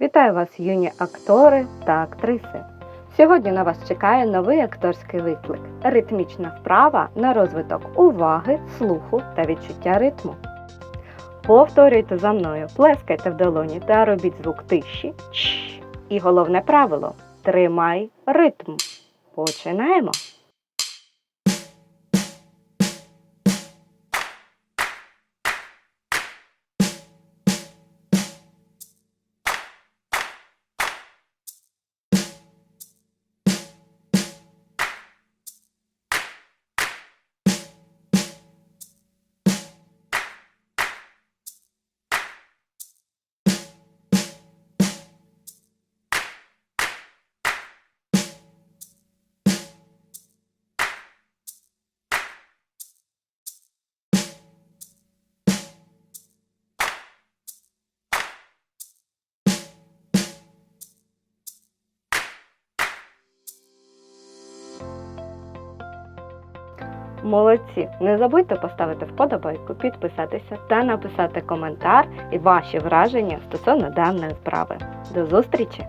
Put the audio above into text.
Вітаю вас, юні актори та актриси. Сьогодні на вас чекає новий акторський виклик ритмічна вправа на розвиток уваги, слуху та відчуття ритму. Повторюйте за мною, плескайте в долоні та робіть звук тиші. І головне правило тримай ритм. Починаємо. Молодці! Не забудьте поставити вподобайку, підписатися та написати коментар і ваші враження стосовно даної вправи. До зустрічі!